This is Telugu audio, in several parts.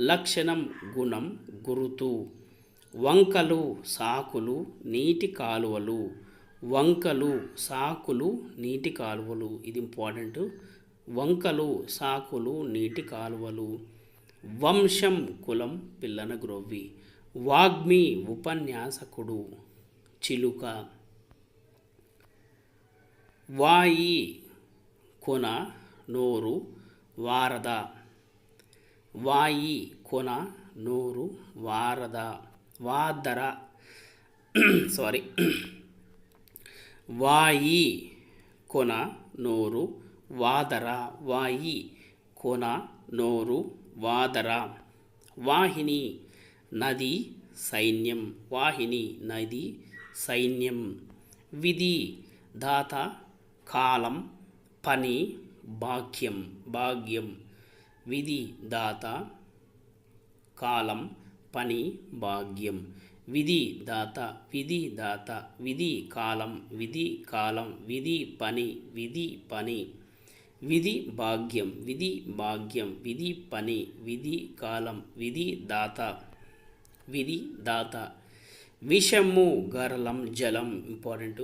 లక్షణం గుణం గురుతు. వంకలు సాకులు నీటి కాలువలు. వంకలు సాకులు నీటి కాలువలు. ఇది ఇంపార్టెంట్. వంకలు సాకులు నీటి కాలువలు. వంశం కులం పిల్లన గ్రొవ్వి వాగ్మి ఉపన్యాసకుడు. చిలుక. వాయి కొన నోరు వారద. వాయి కొన నూరు వారద వాదర. సారీ వాయి కొన నోరు వాదర. వాయి కొన నోరు వాదర. వాహిని నది సైన్యం. వాహిని నది సైన్యం. విధి దాత కాలం పని భాగ్యం. భాగ్యం. విధి దాత కాలం పని భాగ్యం. విధి దాత విధి దాత విధి కాలం విధి కాలం విధి పని విధి పని. విధి భాగ్యం విధి భాగ్యం విధి పని విధి కాలం విధి దాత విధి దాత. విషము గరళం జలం ఇంపార్టెంట్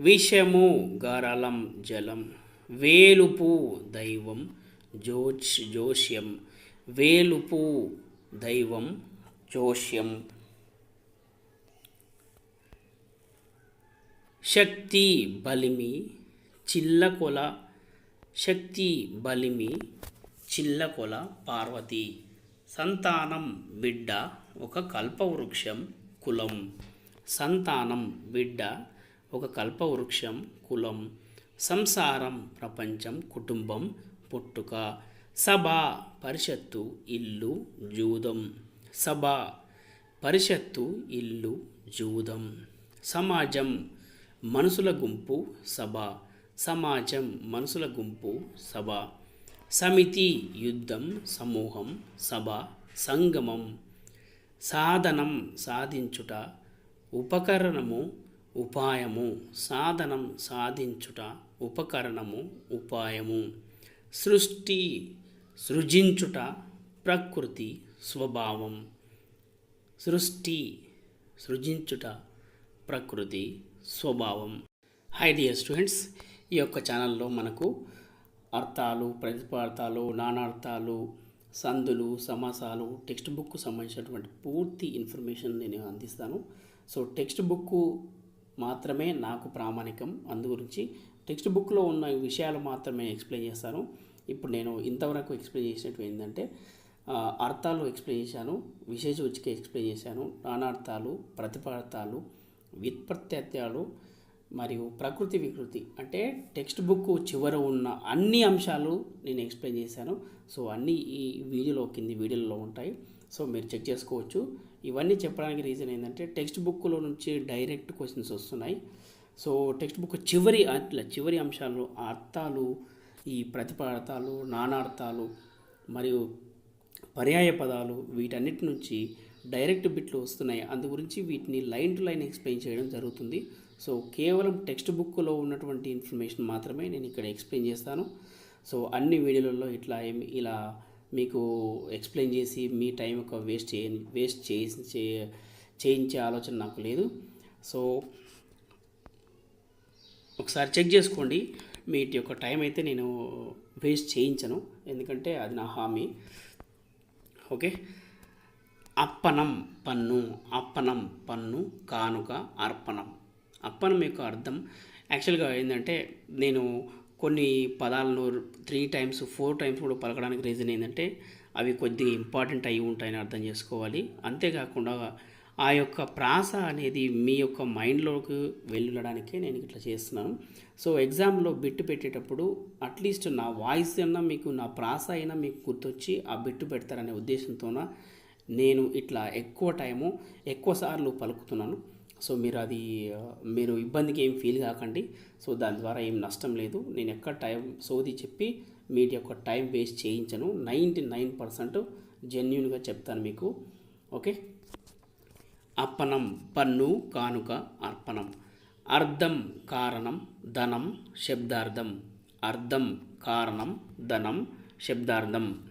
విషము గరళం జలం. వేలుపు దైవం. జోష్ జోష్యం. వేలుపు దైవం జోష్యం. శక్తి బలిమి చిల్లకొల శక్తి బలిమి చిల్లకొల పార్వతి. సంతానం బిడ్డ ఒక కల్పవృక్షం కులం. సంతానం బిడ్డ ఒక కల్పవృక్షం కులం. సంసారం ప్రపంచం కుటుంబం పుట్టుక. సభ పరిషత్తు ఇల్లు జూదం. సభ పరిషత్తు ఇల్లు జూదం. సమాజం మనుషుల గుంపు సభ. సమాజం మనుషుల గుంపు సభ. సమితి యుద్ధం సమూహం సభ. సంగమం సాధనం సాధించుట. ఉపకరణము ఉపాయము సాధనం సాధించుట. ఉపకరణము ఉపాయము సృష్టి సృజించుట ప్రకృతి స్వభావం. సృష్టి సృజించుట ప్రకృతి స్వభావం. హై డియర్ స్టూడెంట్స్ ఈ యొక్క ఛానల్లో మనకు అర్థాలు ప్రతిపార్థాలు నానార్థాలు సందులు సమాసాలు టెక్స్ట్ బుక్ సంబంధించినటువంటి పూర్తి ఇన్ఫర్మేషన్ నేను అందిస్తాను. సో టెక్స్ట్ బుక్ మాత్రమే నాకు ప్రామాణికం. అందు గురించి టెక్స్ట్ బుక్లో ఉన్న విషయాలు మాత్రమే ఎక్స్ప్లెయిన్ చేస్తాను. ఇప్పుడు నేను ఇంతవరకు ఎక్స్ప్లెయిన్ చేసినట్టు ఏంటంటే అర్థాలు ఎక్స్ప్లెయిన్ చేశాను విశేష ఉచిక ఎక్స్ప్లెయిన్ చేశాను నానార్థాలు ప్రతిపార్థాలు వ్యుత్పత్త్యాలు మరియు ప్రకృతి వికృతి అంటే టెక్స్ట్ బుక్ చివర ఉన్న అన్ని అంశాలు నేను ఎక్స్ప్లెయిన్ చేశాను. సో అన్నీ ఈ వీడియోలో కింది వీడియోలో ఉంటాయి. సో మీరు చెక్ చేసుకోవచ్చు. ఇవన్నీ చెప్పడానికి రీజన్ ఏంటంటే టెక్స్ట్ బుక్లో నుంచి డైరెక్ట్ క్వశ్చన్స్ వస్తున్నాయి. సో టెక్స్ట్ బుక్ చివరి అట్లా చివరి అంశాలు అర్థాలు ఈ ప్రతిపార్థాలు నానార్థాలు మరియు పర్యాయ పదాలు వీటన్నిటి నుంచి డైరెక్ట్ బిట్లు వస్తున్నాయి. అందు గురించి వీటిని లైన్ టు లైన్ ఎక్స్ప్లెయిన్ చేయడం జరుగుతుంది. సో కేవలం టెక్స్ట్ బుక్లో ఉన్నటువంటి ఇన్ఫర్మేషన్ మాత్రమే నేను ఇక్కడ ఎక్స్ప్లెయిన్ చేస్తాను. సో అన్ని వీడియోలలో ఇట్లా ఏమి ఇలా మీకు ఎక్స్ప్లెయిన్ చేసి మీ టైం ఒక వేస్ట్ చేయ వేస్ట్ చేసి చేయించే ఆలోచన నాకు లేదు. సో ఒకసారి చెక్ చేసుకోండి. మీటి యొక్క టైం అయితే నేను వేస్ట్ చేయించను. ఎందుకంటే అది నా హామీ. ఓకే? అప్పనం పన్ను అప్పనం పన్ను కానుక అర్పణం. అప్పనం యొక్క అర్థం యాక్చువల్గా ఏంటంటే నేను కొన్ని పదాలను త్రీ టైమ్స్ ఫోర్ టైమ్స్ కూడా పలకడానికి రీజన్ ఏంటంటే అవి కొద్దిగా ఇంపార్టెంట్ అయి ఉంటాయని అర్థం చేసుకోవాలి. అంతేకాకుండా ఆ యొక్క ప్రాస అనేది మీ యొక్క మైండ్లోకి వెళ్ళడానికే నేను ఇట్లా చేస్తున్నాను. సో ఎగ్జామ్లో బిట్టు పెట్టేటప్పుడు అట్లీస్ట్ నా వాయిస్ అయినా మీకు నా ప్రాస అయినా మీకు గుర్తొచ్చి ఆ బిట్టు పెడతారనే ఉద్దేశంతోన నేను ఇట్లా ఎక్కువ టైము ఎక్కువ సార్లు పలుకుతున్నాను. సో మీరు అది మీరు ఇబ్బందికి ఏం ఫీల్ కాకండి. సో దాని ద్వారా ఏం నష్టం లేదు. నేను ఎక్కడ టైం సోది చెప్పి మీటి యొక్క టైం వేస్ట్ చేయించను. నైంటీ నైన్ పర్సెంట్ జెన్యున్గా చెప్తాను మీకు. ఓకే? అప్పనం పన్ను కానుక అర్పణం. అర్థం కారణం ధనం శబ్దార్థం. అర్థం కారణం ధనం శబ్దార్థం.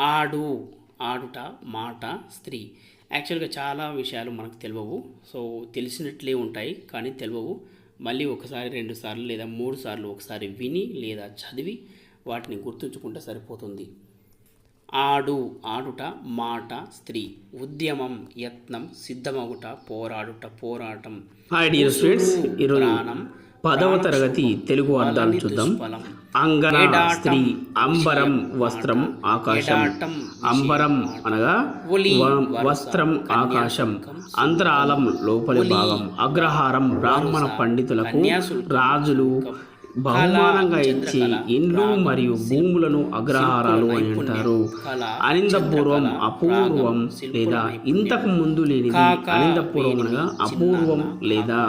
ఆడు ఆడుట మాట స్త్రీ. యాక్చువల్గా చాలా విషయాలు మనకు తెలియవు సో తెలిసినట్లే ఉంటాయి కానీ తెలియవు మళ్ళీ ఒకసారి రెండు సార్లు లేదా మూడు సార్లు ఒకసారి విని లేదా చదివి వాటిని గుర్తుంచుకుంటే సరిపోతుంది. ఆడు ఆడుట మాట స్త్రీ. ఉద్యమం యత్నం సిద్ధమగుట పోరాడుట పోరాటం. హాయ్ డియర్ స్టూడెంట్స్ ఈరోజు పదవ తరగతి తెలుగు అర్థాలు చూద్దాం. అంగన స్త్రీ అంబరం వస్త్రం ఆకాశం. అంబరం అనగా వస్త్రం ఆకాశం. అంతరాలం లోపలి భాగం. అగ్రహారం బ్రాహ్మణ పండితులకు రాజులు బహుమానంగా ఇచ్చి ఇండ్లు మరియు భూములను అగ్రహారాలు అని అంటారు. అనిందపూర్వం అపూర్వం లేదా ఇంతకు ముందు లేనిది అనిందపూర్వం అనగా అపూర్వం లేదా